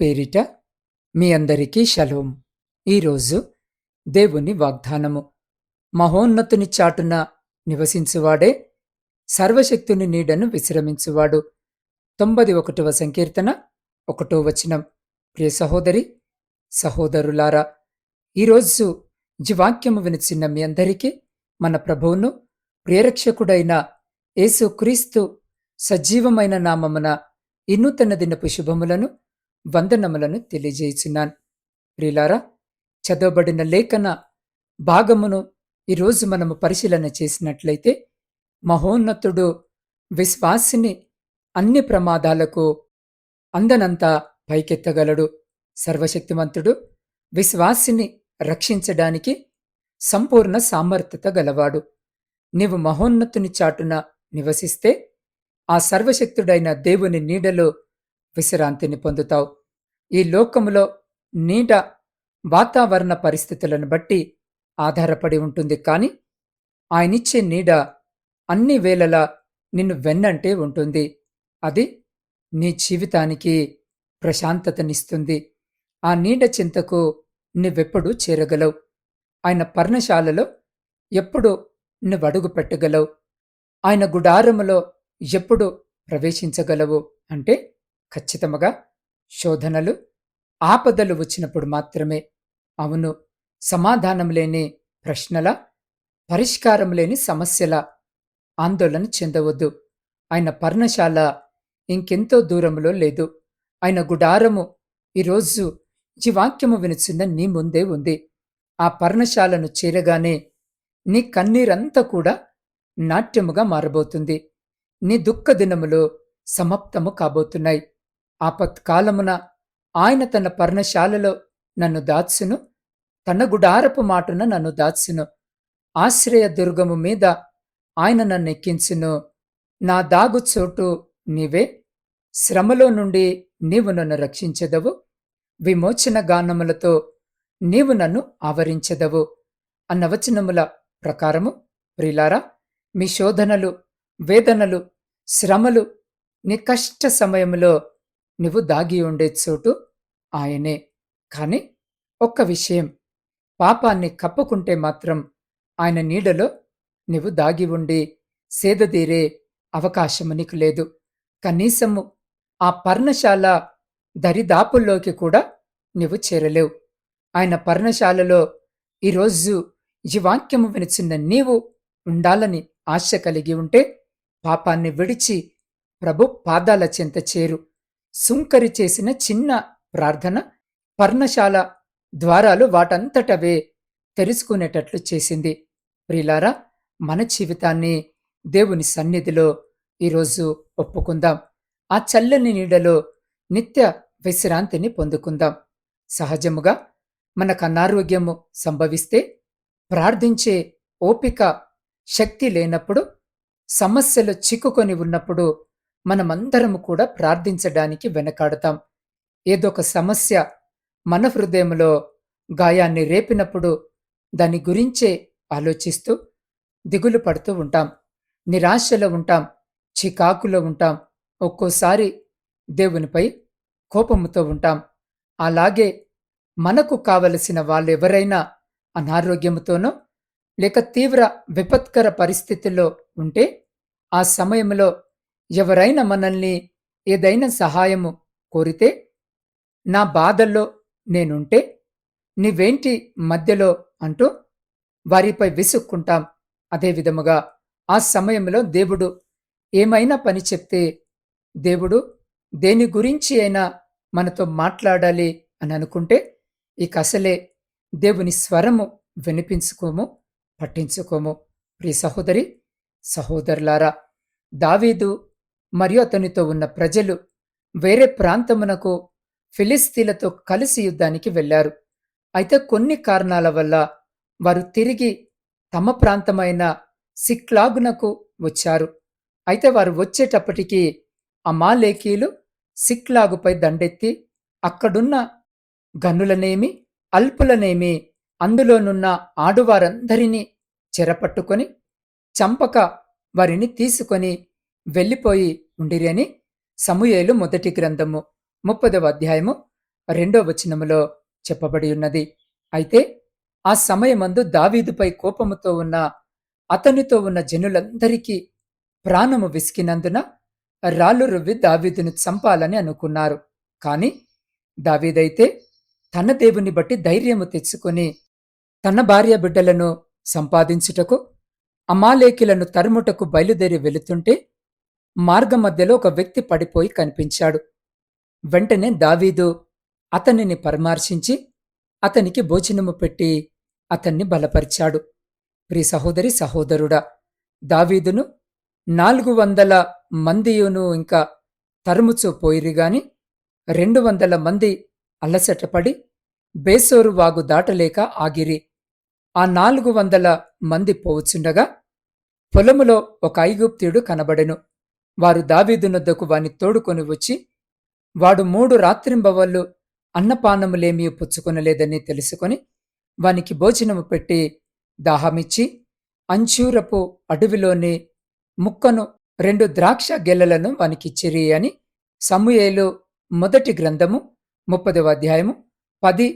పేరిట మీ అందరికీ షలోం. ఈరోజు దేవుని వాగ్దానము. మహోన్నతుని చాటున నివసించువాడే సర్వశక్తుని నీడను విశ్రమించువాడు. తొంభై ఒకటవ సంకీర్తన ఒకటో వచనం. ప్రియ సహోదరి సహోదరులారా ఈరోజు జీవాక్యము వినిచిన మీ అందరికీ మన ప్రభువును ప్రియరక్షకుడైన యేసు క్రీస్తు సజీవమైన నామమున ఈ దినపు శుభములను వందనములను తెలియజేయుచున్నాను. ప్రిలారా చదవబడిన లేఖన భాగమును ఈరోజు మనము పరిశీలన చేసినట్లయితే మహోన్నతుడు విశ్వాసిని అన్ని ప్రమాదాలకు అందనంతా పైకెత్తగలడు. సర్వశక్తిమంతుడు విశ్వాసిని రక్షించడానికి సంపూర్ణ సామర్థ్యత గలవాడు. నీవు మహోన్నతుని చాటున నివసిస్తే ఆ సర్వశక్తుడైన దేవుని నీడలో విశ్రాంతిని పొందుతావు. ఈ లోకములో నీడ వాతావరణ పరిస్థితులను బట్టి ఆధారపడి ఉంటుంది. కానీ ఆయనిచ్చే నీడ అన్ని వేళలా నిన్ను వెన్నంటే ఉంటుంది. అది నీ జీవితానికి ప్రశాంతతనిస్తుంది. ఆ నీడ చింతకు నువ్వెప్పుడు చేరగలవు. ఆయన పర్ణశాలలో ఎప్పుడు నువ్వడుగు పెట్టగలవు. ఆయన గుడారములో ఎప్పుడు ప్రవేశించగలవు. అంటే ఖచ్చితముగా శోధనలు ఆపదలు వచ్చినప్పుడు మాత్రమే అవును సమాధానం లేని ప్రశ్నల పరిష్కారం లేని సమస్యల ఆందోళన చెందవద్దు. ఆయన పర్ణశాల ఇంకెంతో దూరంలో లేదు. ఆయన గుడారము ఈరోజు ఈ వాక్యము వినిచిన నీ ముందే ఉంది. ఆ పర్ణశాలను చేరగానే నీ కన్నీరంతా కూడా నాట్యముగా మారబోతుంది. నీ దుఃఖ దినములో సమాప్తము కాబోతున్నాయి. ఆపత్కాలమున ఆయన తన పర్ణశాలలో నన్ను దాచును తన గుడారపు మాటున నన్ను దాచును. ఆశ్రయ దుర్గము మీద ఆయన నన్ను ఎక్కించును. నా దాగు చోటు నీవే. శ్రమలో నుండి నీవు నన్ను రక్షించెదవు. విమోచన గానములతో నీవు నన్ను ఆవరించెదవు అన్న వచనముల ప్రకారము ప్రిలారా మీ శోధనలు వేదనలు శ్రమలు నీ కష్ట సమయంలో నువ్వు దాగి ఉండే చోటు ఆయనే. కాని ఒక్క విషయం పాపాన్ని కప్పుకుంటే మాత్రం ఆయన నీడలో నువ్వు దాగి ఉండి సేదదీరే అవకాశము నీకు లేదు. కనీసము ఆ పర్ణశాల దరిదాపుల్లోకి కూడా నువ్వు చేరలేవు. ఆయన పర్ణశాలలో ఈరోజు ఈ వాక్యము వినిచిన నీవు ఉండాలని ఆశ కలిగి ఉంటే పాపాన్ని విడిచి ప్రభు పాదాల చెంత చేరు. సుంకరి చేసిన చిన్న ప్రార్థన పర్ణశాల ద్వారాలు వాటంతటవే తెరుచుకునేటట్లు చేసింది. ప్రిలారా మన జీవితాన్ని దేవుని సన్నిధిలో ఈరోజు ఒప్పుకుందాం. ఆ చల్లని నీడలో నిత్య విశ్రాంతిని పొందుకుందాం. సహజముగా మనకు అనారోగ్యము సంభవిస్తే ప్రార్థించే ఓపిక శక్తి లేనప్పుడు సమస్యలు చిక్కుకొని ఉన్నప్పుడు మనమందరము కూడా ప్రార్థించడానికి వెనకాడతాం. ఏదొక సమస్య మన హృదయంలో గాయాన్ని రేపినప్పుడు దాని గురించే ఆలోచిస్తూ దిగులు పడుతూ ఉంటాం. నిరాశలో ఉంటాం. చికాకులో ఉంటాం. ఒక్కోసారి దేవునిపై కోపముతో ఉంటాం. అలాగే మనకు కావలసిన వాళ్ళెవరైనా అనారోగ్యముతోనో లేక తీవ్ర విపత్కర పరిస్థితుల్లో ఉంటే ఆ సమయంలో ఎవరైనా మనల్ని ఏదైనా సహాయము కోరితే నా బాధల్లో నేనుంటే నీవేంటి మధ్యలో? అంటూ వారిపై విసుక్కుంటాం. అదే విధముగా ఆ సమయంలో దేవుడు ఏమైనా పని చెప్తే దేవుడు దేని గురించి అయినా మనతో మాట్లాడాలి అని అనుకుంటే ఇక అసలే దేవుని స్వరము వినిపించుకోము పట్టించుకోము. ప్రియ సహోదరి సహోదరులారా దావీదు మరియు అతనితో ఉన్న ప్రజలు వేరే ప్రాంతమునకు ఫిలిస్తీన్లతో కలిసి యుద్ధానికి వెళ్ళారు అయితే కొన్ని కారణాల వల్ల వారు తిరిగి తమ ప్రాంతమైన సిక్లాగునకు వచ్చారు. అయితే వారు వచ్చేటప్పటికి అమాలేకీలు సిక్లాగుపై దండెత్తి అక్కడున్న గనులనేమి అల్పులనేమి అందులోనున్న ఆడువారందరినీ చెరపట్టుకొని చంపక వారిని తీసుకొని వెళ్ళిపోయి ఉండిరని సమూయేలు మొదటి గ్రంథము ముప్పదవ అధ్యాయము రెండో వచనములో చెప్పబడి ఉన్నది. అయితే ఆ సమయమందు దావీదుపై కోపముతో ఉన్న అతనితో ఉన్న జనులందరికీ ప్రాణము విసికినందున రాళ్ళు రువ్వి దావీదును చంపాలని అనుకున్నారు. కాని దావీదైతే తన దేవుని బట్టి ధైర్యము తెచ్చుకుని తన భార్య బిడ్డలను సంపాదించుటకు అమాలేకిలను తరుముటకు బయలుదేరి వెళుతుంటే మార్గం మధ్యలో ఒక వ్యక్తి పడిపోయి కనిపించాడు. వెంటనే దావీదు అతనిని పరామర్శించి అతనికి భోజనము పెట్టి అతన్ని బలపరిచాడు. ప్రి సహోదరి సహోదరుడా దావీదును నాలుగు వందల మందియును ఇంకా తరుముచూ పోయిరిగాని రెండు వందల మంది అలసటపడి బేసోరు వాగు దాటలేక ఆగిరి. ఆ నాలుగు వందల మంది పోవుచుండగా పొలములో ఒక ఐగుప్త్యుడు కనబడెను. వారు దావీదునొద్దకు వాని తోడుకొని వచ్చి వాడు మూడు రాత్రింబవళ్ళు అన్నపానములేమీ పుచ్చుకొనలేదని తెలుసుకొని వానికి భోజనము పెట్టి దాహమిచ్చి అంచూరపు అడవిలోని ముక్కను రెండు ద్రాక్ష గెల్లలను వానికిచ్చిరి అని సమూయేలు మొదటి గ్రంథము ముప్పదవ అధ్యాయము పది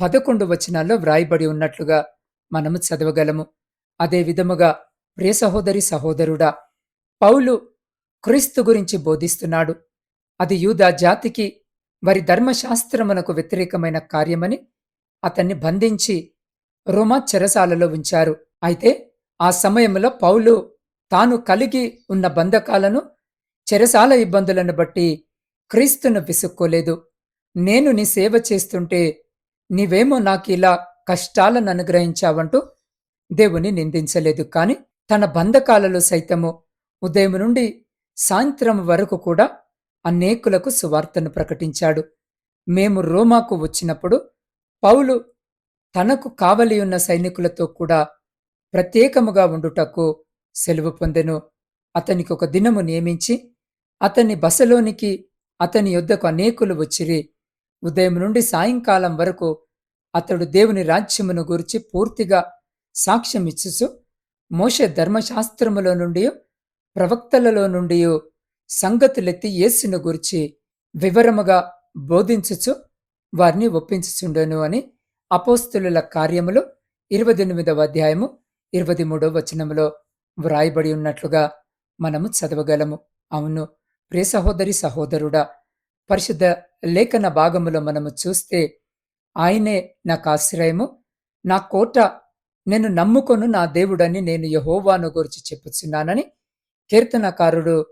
పదకొండు వచనాల్లో వ్రాయబడి ఉన్నట్లుగా మనము చదవగలము. అదే విధముగా ప్రియ సహోదరి సహోదరుడా పౌలు క్రీస్తు గురించి బోధిస్తున్నాడు. అది యూదా జాతికి వారి ధర్మశాస్త్రమునకు వ్యతిరేకమైన కార్యమని అతన్ని బంధించి రోమా చెరసాలలో ఉంచారు. అయితే ఆ సమయంలో పౌలు తాను కలిగి ఉన్న బంధకాలను చెరసాల ఇబ్బందులను బట్టి క్రీస్తును విసుక్కోలేదు. నేను నీ సేవ చేస్తుంటే నీవేమో నాకు ఇలా కష్టాలను అనుగ్రహించావంటూ దేవుని నిందించలేదు. కాని తన బంధకాలలో సైతము ఉదయం నుండి సాయంత్రం వరకు కూడా అనేకులకు సువార్తను ప్రకటించాడు. మేము రోమాకు వచ్చినప్పుడు పౌలు తనకు కావలి ఉన్న సైనికులతో కూడా ప్రత్యేకముగా ఉండుటకు సెలవు పొందెను. అతనికి ఒక దినము నియమించి అతని బసలోనికి అతని యొద్దకు అనేకులు వచ్చిరి. ఉదయం నుండి సాయంకాలం వరకు అతడు దేవుని రాజ్యమును గురించి పూర్తిగా సాక్ష్యమిచ్చుసు మోష ధర్మశాస్త్రములో నుండి ప్రవక్తలలో నుండి సంగతులెత్తి యేసును గురించి వివరముగా బోధించుచు వారిని ఒప్పించుచుండెను అని అపోస్తులుల కార్యములు ఇరవై ఎనిమిదవ అధ్యాయము ఇరవై మూడవ వచనములో వ్రాయబడి ఉన్నట్లుగా మనము చదవగలము. అవును ప్రియ సహోదరి సహోదరుడా పరిశుద్ధ లేఖన భాగములో మనము చూస్తే ఆయనే నాకు ఆశ్రయము నా కోట నేను నమ్ముకొను నా దేవుడని నేను యహోవాను గురించి చెప్పుచున్నానని కీర్తనకారుడు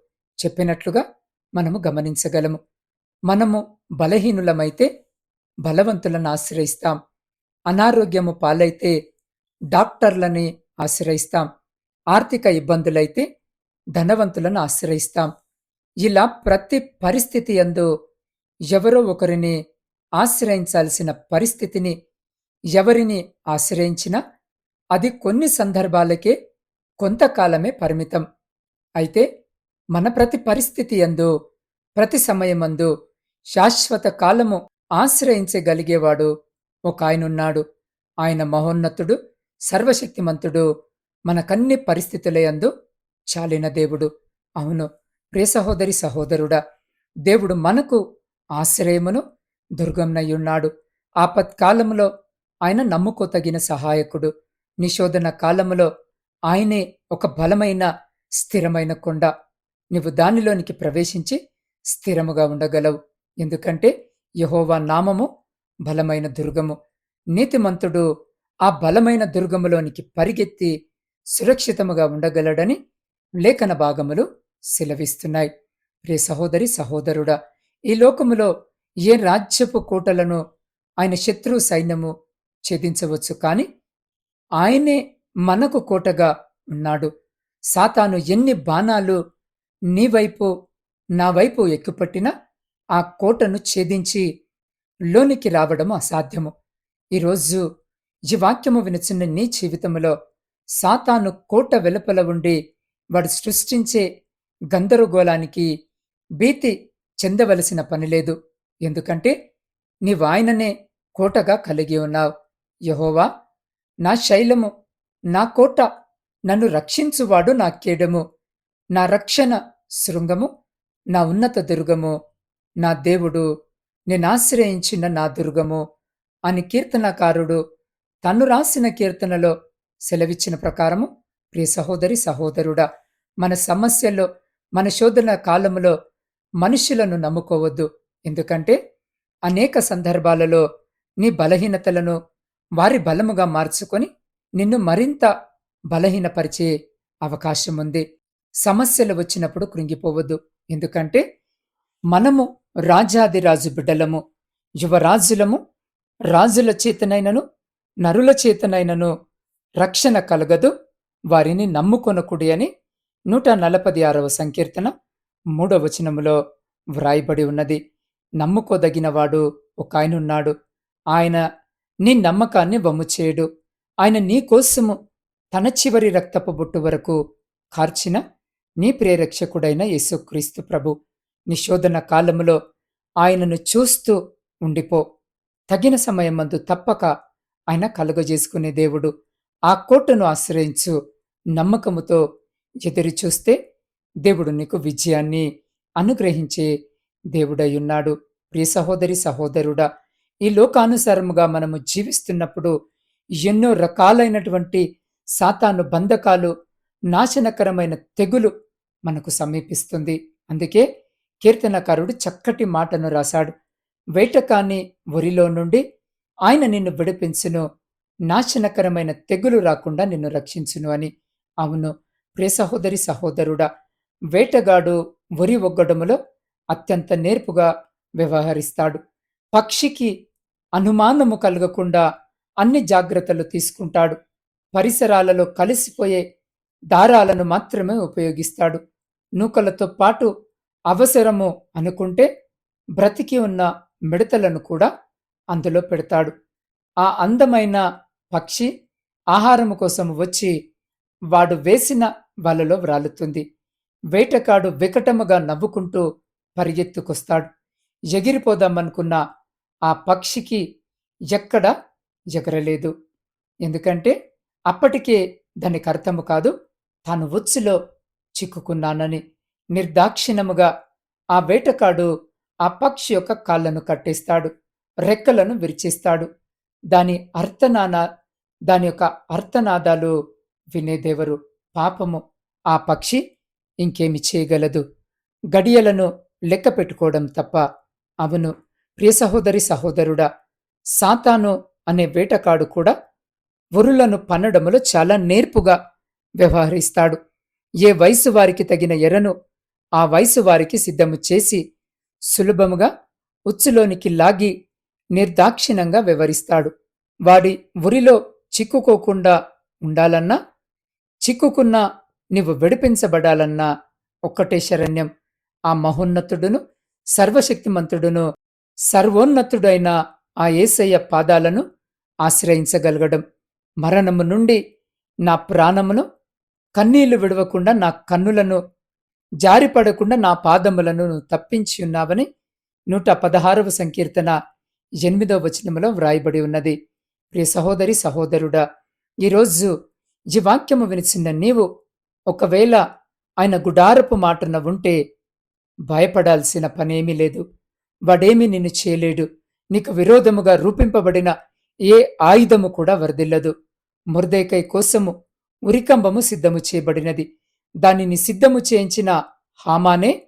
చెప్పినట్లుగా మనము గమనించగలము. మనము బలహీనులమైతే బలవంతులను ఆశ్రయిస్తాం. అనారోగ్యము పాలైతే డాక్టర్లని ఆశ్రయిస్తాం. ఆర్థిక ఇబ్బందులైతే ధనవంతులను ఆశ్రయిస్తాం. ఇలా ప్రతి పరిస్థితి ఎందు ఎవరో ఒకరిని ఆశ్రయించాల్సిన పరిస్థితిని ఎవరిని ఆశ్రయించినా అది కొన్ని సందర్భాలకే కొంతకాలమే పరిమితం. అయితే మన ప్రతి పరిస్థితి ఎందు ప్రతి సమయమందు శాశ్వత కాలము ఆశ్రయించగలిగేవాడు ఒక ఆయనున్నాడు ఆయన మహోన్నతుడు సర్వశక్తిమంతుడు మనకన్ని పరిస్థితులయందు చాలిన దేవుడు. అవును ప్రియ సహోదరి సహోదరుడా దేవుడు మనకు ఆశ్రయమును దుర్గంనయ్యున్నాడు ఆపత్కాలములో ఆయన నమ్ముకోతగిన సహాయకుడు. నిశోధన కాలములో ఆయనే ఒక బలమైన స్థిరమైన కొండ. నువ్వు దానిలోనికి ప్రవేశించి స్థిరముగా ఉండగలవు. ఎందుకంటే యహోవా నామము బలమైన దుర్గము. నీతిమంతుడు ఆ బలమైన దుర్గములోనికి పరిగెత్తి సురక్షితముగా ఉండగలడని లేఖన భాగములు సెలవిస్తున్నాయి. ప్రియ సహోదరి సహోదరుడా ఈ లోకములో ఏ రాజ్యపు కోటలను ఆయన శత్రు సైన్యము ఛేదించవచ్చు కాని ఆయనే మనకు కోటగా ఉన్నాడు. సాతాను ఎన్ని బాణాలు నీ వైపు నా వైపు ఎక్కుపట్టినా ఆ కోటను ఛేదించి లోనికి రావడం అసాధ్యము. ఈరోజు ఈ వాక్యము వినుచున్న నీ జీవితంలో సాతాను కోట వెలుపల ఉండి వాడు సృష్టించే గందరగోళానికి భీతి చెందవలసిన పనిలేదు ఎందుకంటే నీవాయననే కోటగా కలిగి ఉన్నావు. యహోవా నా శైలము నా కోట నన్ను రక్షించువాడు నా కేడము నా రక్షణ శృంగము నా ఉన్నత దుర్గము. నా దేవుడు నేనాశ్రయించిన నా దుర్గము అని కీర్తనకారుడు తను రాసిన కీర్తనలో సెలవిచ్చిన ప్రకారము ప్రియ సహోదరి సహోదరుడా మన సమస్యల్లో మన శోధన కాలములో మనుషులను నమ్ముకోవద్దు. ఎందుకంటే అనేక సందర్భాలలో నీ బలహీనతలను వారి బలముగా మార్చుకొని నిన్ను మరింత బలహీనపరిచే అవకాశం ఉంది. సమస్యలు వచ్చినప్పుడు కృంగిపోవద్దు. ఎందుకంటే మనము రాజాదిరాజు బిడ్డలము. యువరాజులము రాజుల చేతనైనను నరుల చేతనైనను రక్షణ కలగదు. వారిని నమ్ముకొనకుడి అని నూట నలపది ఆరవ సంకీర్తన మూడవ వచనములో వ్రాయబడి ఉన్నది. నమ్ముకోదగినవాడు ఒక ఆయన ఉన్నాడు ఆయన నీ నమ్మకాన్ని వమ్ము చేయడు ఆయన నీ కోసము తన చివరి రక్తపు బొట్టు వరకు కార్చిన నీ ప్రేరక్షకుడైన యేసుక్రీస్తు ప్రభు నిశోధన కాలములో ఆయనను చూస్తూ ఉండిపో. తగిన సమయమందు తప్పక ఆయన కలుగజేసుకునే దేవుడు ఆ కోటను ఆశ్రయించు నమ్మకముతో ఎదురు చూస్తే దేవుడు నీకు విజయాన్ని అనుగ్రహించే దేవుడయ్యున్నాడు ప్రియ సహోదరి సహోదరుడా ఈ లోకానుసారముగా మనము జీవిస్తున్నప్పుడు ఎన్నో రకాలైనటువంటి సాతాను బంధకాలు నాశనకరమైన తెగులు మనకు సమీపిస్తుంది. అందుకే కీర్తనకారుడు చక్కటి మాటను రాశాడు. వేటకాన్ని ఒరిలో నుండి ఆయన నిన్ను విడిపించును. నాశనకరమైన తెగులు రాకుండా నిన్ను రక్షించును అని. అవును ప్రియ సహోదరి సహోదరుడా వేటగాడు ఒరి ఒగ్గడములో అత్యంత నేర్పుగా వ్యవహరిస్తాడు. పక్షికి అనుమానము కలగకుండా అన్ని జాగ్రత్తలు తీసుకుంటాడు. పరిసరాలలో కలిసిపోయే దారాలను మాత్రమే ఉపయోగిస్తాడు. నూకలతో పాటు అవసరము అనుకుంటే బ్రతికి ఉన్న మిడతలను కూడా అందులో పెడతాడు. ఆ అందమైన పక్షి ఆహారము కోసం వచ్చి వాడు వేసిన వలలో వ్రాలుతుంది. వేటకాడు వికటముగా నవ్వుకుంటూ పరిగెత్తుకొస్తాడు. ఎగిరిపోదామనుకున్న ఆ పక్షికి ఎక్కడ ఎగరలేదు. ఎందుకంటే అప్పటికే దానికి అర్థము కాదు తాను ఉచ్చులో చిక్కుకున్నానని నిర్దాక్షిణముగా ఆ వేటకాడు ఆ పక్షి యొక్క కాళ్ళను కట్టేస్తాడు రెక్కలను విరిచేస్తాడు. దాని అర్థనాన దాని యొక్క అర్థనాదాలు వినేదేవరు పాపము. ఆ పక్షి ఇంకేమి చేయగలదు? గడియలను లెక్క పెట్టుకోవడం తప్ప అవును ప్రియ సహోదరి సహోదరుడా సాతాను అనే వేటకాడు కూడా ఉరులను పన్నడములో చాలా నేర్పుగా వ్యవహరిస్తాడు. ఏ వయసు వారికి తగిన ఎరను ఆ వయసు వారికి సిద్ధము చేసి సులభముగా ఉచ్చులోనికి లాగి నిర్దాక్షిణంగా వివరిస్తాడు వాడి ఉరిలో చిక్కుకోకుండా ఉండాలన్నా చిక్కుకున్నా నీవు విడిపించబడాలన్నా ఒక్కటే శరణ్యం. ఆ మహోన్నతుడును సర్వశక్తిమంతుడును సర్వోన్నతుడైన ఆ ఏసయ్య పాదాలను ఆశ్రయించగలగడం. మరణము నుండి నా ప్రాణమును కన్నీళ్ళు విడవకుండా నా కన్నులను జారిపడకుండా నా పాదములను తప్పించి ఉన్నావని నూట పదహారవ సంకీర్తన ఎనిమిదవ వచనములో వ్రాయబడి ఉన్నది. ప్రియ సహోదరి సహోదరుడా ఈరోజు ఈ వాక్యము వినిచిన నీవు ఒకవేళ ఆయన గుడారపు మాటన ఉంటే భయపడాల్సిన పనేమీ లేదు. వాడేమీ నిన్ను చేయలేడు. నీకు విరోధముగా రూపింపబడిన ఏ ఆయుధము కూడా వర్దిల్లదు. మురదేకై కోసము ఉరికంబము సిద్ధము చేయబడినది. దానిని సిద్ధము చేయించిన హామానే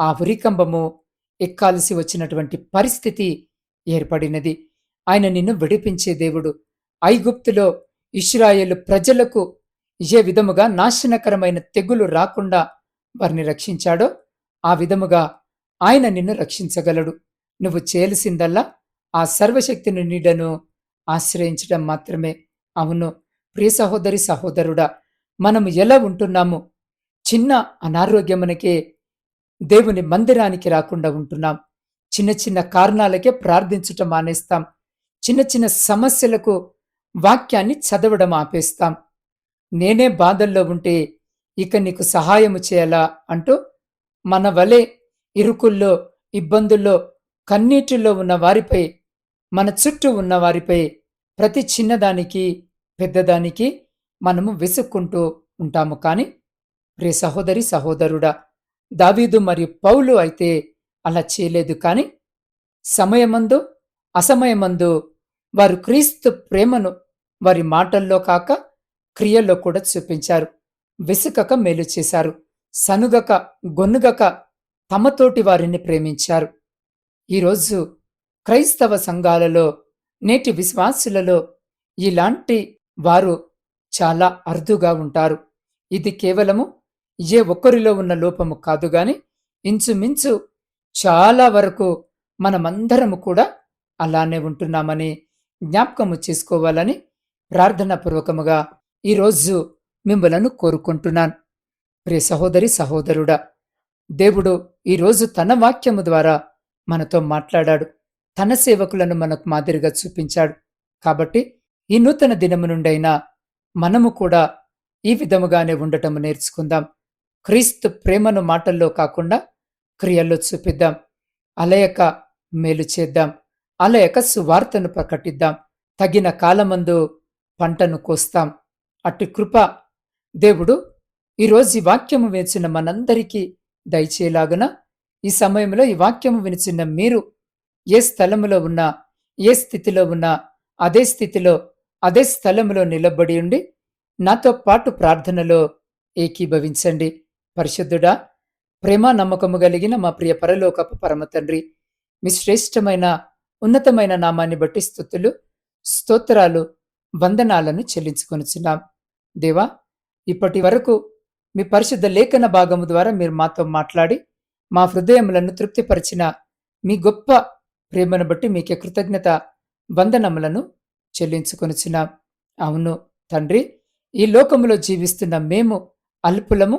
ఆ ఉరికంబము ఎక్కాల్సి వచ్చినటువంటి పరిస్థితి ఏర్పడినది. ఆయన నిన్ను విడిపించే దేవుడు. ఐగుప్తులో ఇస్రాయేల్ ప్రజలకు ఏ విధముగా నాశనకరమైన తెగులు రాకుండా వారిని రక్షించాడో ఆ విధముగా ఆయన నిన్ను రక్షించగలడు. నువ్వు చేయాల్సిందల్లా ఆ సర్వశక్తిని నీడను ఆశ్రయించడం మాత్రమే. అవును. ప్రియ సహోదరి సహోదరుడా మనము ఎలా ఉంటున్నాము? చిన్న అనారోగ్యమునకే దేవుని మందిరానికి రాకుండా ఉంటున్నాం. చిన్న చిన్న కారణాలకే ప్రార్థించటం మానేస్తాం. చిన్న చిన్న సమస్యలకు వాక్యాన్ని చదవడం ఆపేస్తాం. నేనే బాధల్లో ఉంటే ఇక నీకు సహాయము చేయాలా అంటూ మన వలె ఇరుకుల్లో ఇబ్బందుల్లో కన్నీటిలో ఉన్న వారిపై మన చుట్టూ ఉన్న వారిపై ప్రతి చిన్నదానికి పెద్దదానికి మనము విసుక్కుంటూ ఉంటాము. కానీ ప్రియ సహోదరి సహోదరుడా దావీదు మరియు పౌలు అయితే అలా చేయలేదు. కానీ సమయమందు అసమయమందు వారు క్రీస్తు ప్రేమను వారి మాటల్లో కాక క్రియల్లో కూడా చూపించారు. విసుకక మేలు చేశారు. సనుగక గొన్నుగక తమతోటి వారిని ప్రేమించారు. ఈరోజు క్రైస్తవ సంఘాలలో నేటి విశ్వాసులలో ఇలాంటి వారు చాలా అరుదుగా ఉంటారు. ఇది కేవలము ఏ ఒక్కరిలో ఉన్న లోపము కాదు గాని ఇంచుమించు చాలా వరకు మనమందరము కూడా అలానే ఉంటున్నామని జ్ఞాపకము చేసుకోవాలని ప్రార్థనాపూర్వకముగా ఈరోజు మిమ్మలను కోరుకుంటున్నాను. ప్రియ సహోదరి సహోదరుడా దేవుడు ఈరోజు తన వాక్యము ద్వారా మనతో మాట్లాడాడు. తన సేవకులను మనకు మాదిరిగా చూపించాడు. కాబట్టి ఈ నూతన దినము నుండైనా మనము కూడా ఈ విధముగానే ఉండటము నేర్చుకుందాం. క్రీస్తు ప్రేమను మాటల్లో కాకుండా క్రియల్లో చూపిద్దాం. అలయక మేలు చేద్దాం. అలయక సువార్తను ప్రకటిద్దాం. తగిన కాలమందు పంటను కోస్తాం. అట్టి కృప దేవుడు ఈరోజు ఈ వాక్యము వేచిన మనందరికీ దయచేలాగున ఈ సమయంలో ఈ వాక్యము వినిచిన మీరు ఏ స్థలములో ఉన్నా ఏ స్థితిలో ఉన్నా అదే స్థితిలో అదే స్థలంలో నిలబడి ఉండి నాతో పాటు ప్రార్థనలో ఏకీభవించండి. పరిశుద్ధుడా ప్రేమ నమ్మకము కలిగిన మా ప్రియ పరలోకపు పరమతండ్రి మీ శ్రేష్టమైన ఉన్నతమైన నామాన్ని బట్టి స్థుతులు స్తోత్రాలు వందనాలను చెల్లించుకొనిచున్నాం. దేవా ఇప్పటి వరకు మీ పరిశుద్ధ లేఖన భాగము ద్వారా మీరు మాతో మాట్లాడి మా హృదయములను తృప్తిపరిచిన మీ గొప్ప ప్రేమను బట్టి మీకే కృతజ్ఞత వందనములను చెల్లించుకొనిచున్నాం. అవును తండ్రి ఈ లోకములో జీవిస్తున్న మేము అల్పులము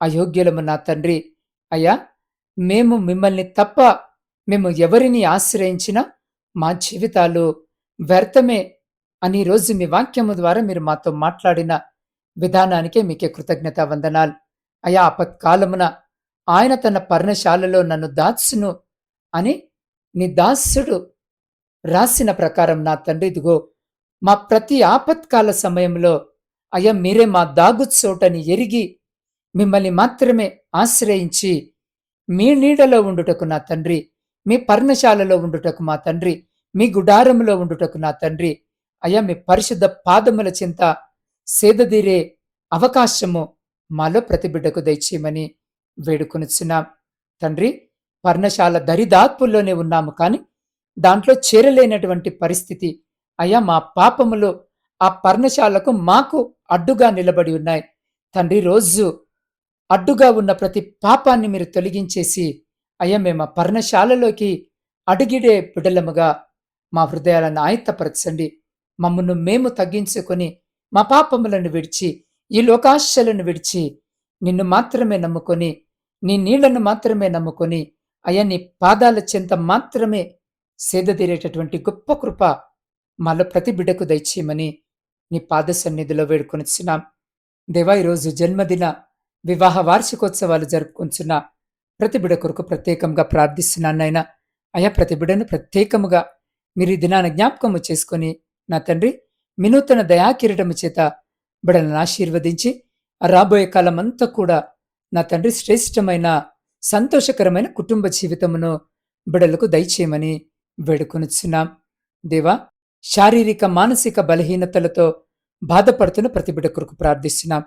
అయోగ్యులము నా తండ్రి. అయ్యా మేము మిమ్మల్ని తప్ప మేము ఎవరిని ఆశ్రయించినా మా జీవితాలు వ్యర్థమే అని రోజు మీ వాక్యము ద్వారా మీరు మాతో మాట్లాడిన విధానానికే మీకే కృతజ్ఞత వందనాలు. అయా ఆపత్కాలమున ఆయన తన పర్ణశాలలో నన్ను దాసును అని నీ దాసుడు రాసిన ప్రకారం నా తండ్రి ఇదిగో మా ప్రతి ఆపత్కాల సమయంలో అయ్యా మీరే మా దాగుచోటని ఎరిగి మిమ్మల్ని మాత్రమే ఆశ్రయించి మీ నీడలో ఉండుటకు నా తండ్రి మీ పర్ణశాలలో ఉండుటకు మా తండ్రి మీ గుడారంలో ఉండుటకు నా తండ్రి అయ్యా మీ పరిశుద్ధ పాదముల చింత సేదదీరే అవకాశము మాలో ప్రతి బిడ్డకు దయచేయమని వేడుకొనిచ్చున్నాం తండ్రి పర్ణశాల దరిదాత్పుల్లోనే ఉన్నాము కానీ దాంట్లో చేరలేనటువంటి పరిస్థితి. అయ్యా మా పాపములు ఆ పర్ణశాలకు మాకు అడ్డుగా నిలబడి ఉన్నాయి. తండ్రి రోజు అడ్డుగా ఉన్న ప్రతి పాపాన్ని మీరు తొలగించేసి అయ్యా మేము ఆ పర్ణశాలలోకి అడుగిడే బిడలముగా మా హృదయాలను ఆయత్తపరచండి. మమ్మను మేము తగ్గించుకొని మా పాపములను విడిచి ఈ లోకాశలను విడిచి నిన్ను మాత్రమే నమ్ముకొని నీ నీళ్ళను మాత్రమే నమ్ముకొని అయ్యా నీ పాదాల చెంత మాత్రమే సేదతీరేటటువంటి గొప్ప కృప మాలో ప్రతి బిడ్డకు దయచేయమని నీ పాద సన్నిధిలో వేడుకొనిచ్చున్నాం దేవా ఈరోజు జన్మదిన వివాహ వార్షికోత్సవాలు జరుపుకుంటున్న ప్రతి బిడ కొరకు ప్రత్యేకంగా ప్రార్థిస్తున్నాను నాయన. అయా ప్రతి బిడను ప్రత్యేకముగా మీరు ఈ దినాన జ్ఞాపకము చేసుకొని నా తండ్రి వినూతన దయాకిరీటము చేత బిడలను ఆశీర్వదించి రాబోయే రాబోయే కాలమంతా కూడా నా తండ్రి శ్రేష్టమైన సంతోషకరమైన కుటుంబ జీవితమును బిడలకు దయచేయమని వేడుకొనిచున్నాం. దేవా శారీరక మానసిక బలహీనతలతో బాధపడుతున్న ప్రతి బిడ కొరకు ప్రార్థిస్తున్నాం.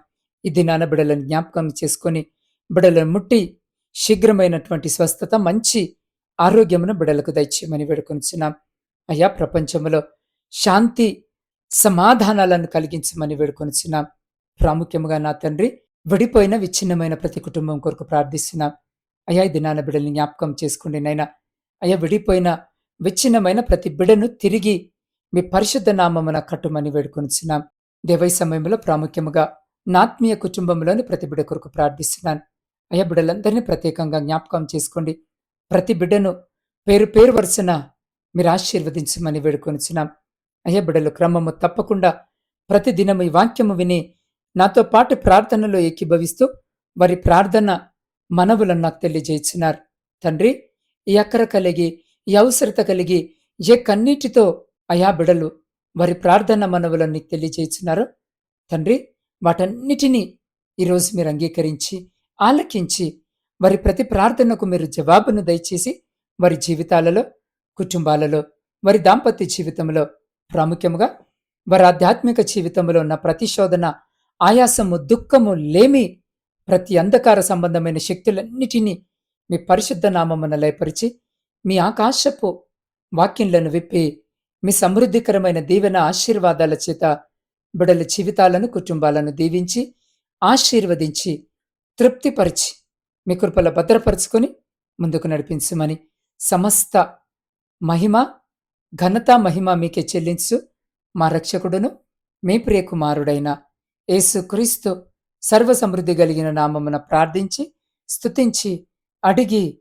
ఇది నానబిడలను జ్ఞాపకం చేసుకొని బిడలను ముట్టి శీఘ్రమైనటువంటి స్వస్థత మంచి ఆరోగ్యమును బిడలకు దయచేయమని వేడుకొనిచున్నాం. అయ్యా ప్రపంచంలో శాంతి సమాధానాలను కలిగించమని వేడుకొనిచున్నాం. ప్రాముఖ్యముగా నా తండ్రి విడిపోయిన విచ్ఛిన్నమైన ప్రతి కుటుంబం కొరకు ప్రార్థిస్తున్నాం. అయ్యా ఇది నానబిడల్ని జ్ఞాపకం చేసుకోండి నైనా అయ్యా విడిపోయిన విచ్ఛిన్నమైన ప్రతి బిడను తిరిగి మీ పరిశుద్ధ నామమున కట్టుమని వేడుకొనిచున్నాం. దేవై సమయంలో ప్రాముఖ్యముగా నాత్మీయ కుటుంబంలోని ప్రతి బిడ కొరకు ప్రార్థిస్తున్నాను. అయ్యా బిడ్డలందరినీ ప్రత్యేకంగా జ్ఞాపకం చేసుకోండి. ప్రతి బిడ్డను పేరు పేరు వరుసన మీరు ఆశీర్వదించమని వేడుకొనిచున్నాం. అయ్యా బిడ్డలు క్రమము తప్పకుండా ప్రతి దినము ఈ వాక్యము విని నాతో పాటు ప్రార్థనలో ఏకీభవిస్తూ వారి ప్రార్థన మనవులను నాకు తెలియజేస్తున్నారు తండ్రి ఈ అక్కర కలిగి ఈ అవసరత కలిగి ఏ కన్నీటితో అయా బిడలు వారి ప్రార్థన మనవులను తెలియజేస్తున్నారో. తండ్రి వాటన్నిటినీ ఈరోజు మీరు అంగీకరించి ఆలకించి వారి ప్రతి ప్రార్థనకు మీరు జవాబును దయచేసి వారి జీవితాలలో కుటుంబాలలో వారి దాంపత్య జీవితంలో ప్రాముఖ్యముగా వారి ఆధ్యాత్మిక జీవితంలో ఉన్న ప్రతిశోధన ఆయాసము దుఃఖము లేమి ప్రతి అంధకార సంబంధమైన శక్తులన్నిటినీ మీ పరిశుద్ధ నామమున లయపరిచి మీ ఆకాశపు వాక్యంలను విప్పి మీ సమృద్ధికరమైన దీవెన ఆశీర్వాదాల చేత బిడల జీవితాలను కుటుంబాలను దీవించి ఆశీర్వదించి తృప్తిపరిచి మీ కృపల భద్రపరుచుకొని ముందుకు నడిపించమని సమస్త మహిమ ఘనత మహిమ మీకే చెల్లించు. మా రక్షకుడును మీ ప్రియకుమారుడైన యేసుక్రీస్తు సర్వ సమృద్ధి కలిగిన నామమున ప్రార్థించి స్తుతించి అడిగి